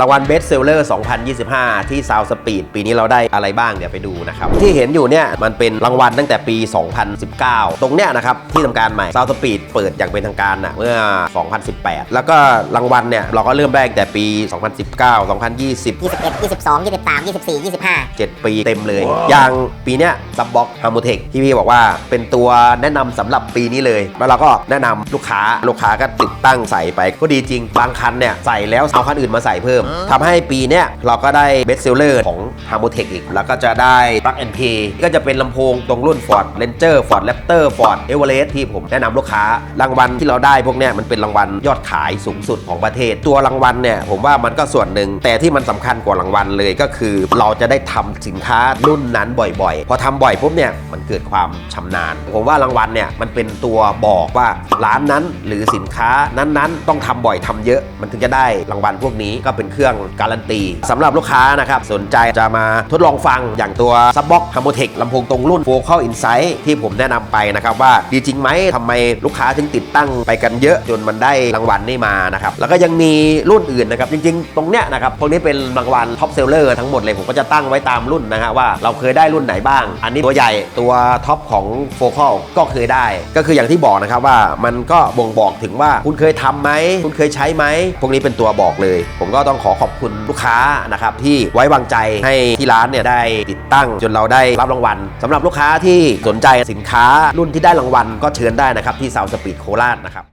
รางวัล Best Seller 2025 ที่ Sound Speed ปีนี้เราได้อะไรบ้างเดี๋ยวไปดูนะครับ ที่เห็นอยู่เนี่ยมันเป็นรางวัลตั้งแต่ปี 2019 ตรงเนี้ยนะครับ ที่ทำการใหม่ Sound Speed เปิดอย่างเป็นทางการนะเมื่อ 2018 แล้วก็รางวัลเนี่ยเราก็เริ่มแรกแต่ปี 2019 2020 21 22 23 24 25 7 ปีเต็มเลย อย่างปีเนี้ยซับบ็อกฮาร์โมเทคที่พี่บอกว่าเป็นตัวแนะนำสำหรับปีนี้เลย แล้วเราก็แนะนำลูกค้าลูกค้าก็ติดตั้งใส่ไปก็ดีจริงบางคันเนี่ยใส่แล้วเอาคันอื่นมาใส่เพิ่มทำให้ปีเนี้ยเราก็ได้เบสเซลเลอร์ของฮาร์โมเทคอีก แล้วก็จะได้ Plug and Play ก็จะเป็นลำโพงตรงรุ่น Ford Ranger Ford Raptor Ford Everest ที่ผมแนะนำลูกค้ารางวัลที่เราได้พวกเนี้ยมันเป็นรางวัลยอดขายสูงสุดของประเทศ ตัวรางวัลเนี่ยผมว่ามันก็ส่วนหนึ่ง แต่ที่มันสำคัญกว่ารางวัลเลยก็คือ เราจะได้ทำสินค้ารุ่นนั้นบ่อยๆ พอทำบ่อยปุ๊บเนี่ยมันเกิดความชำนาญ ผมว่ารางวัลเนี่ยมันเป็นตัวบอกว่าร้านนั้นหรือสินค้านั้นๆ ต้องทำบ่อยทำเยอะ มันถึงจะได้รางวัลพวกนี้ก็เป็นเครื่องการันตีสำหรับลูกค้านะครับ สนใจจะมาทดลองฟังอย่างตัวซับบ็อกฮาร์โมเทคลำโพงตรงรุ่น Vocal Insight ที่ผมแนะนำไปนะครับว่าดีจริงไหมทำไมลูกค้าถึงติดตั้งไปกันเยอะจนมันได้รางวัลนี่มานะครับแล้วก็ยังมีรุ่นอื่นนะครับจริงๆ ตรงเนี้ยนะครับพวกนี้เป็นรางวัลท็อปเซลเลอร์ทั้งหมดเลยผมก็จะตั้งไว้ตามรุ่นนะฮะว่าเราเคยได้รุ่นไหนบ้าง อันนี้ตัวใหญ่ตัวท็อปของโฟค a l ก็เคยได้ ก็คืออย่างที่บอกนะครับว่ามันก็บ่งบอกถึงว่าคุณเคยทำไหมคุณเคยใช้ไหมพวกนี้เป็นตัวบอกเลย ผมก็ต้องขอขอบคุณลูกค้านะครับที่ไว้วางใจให้ที่ร้านเนี่ยได้ติดตั้งจนเราได้รับรางวัลสำหรับลูกค้าที่สนใจสินค้ารุ่นที่ได้รางวัลก็เชิญได้นะครับที่เซาสปีดโคราชนะครับ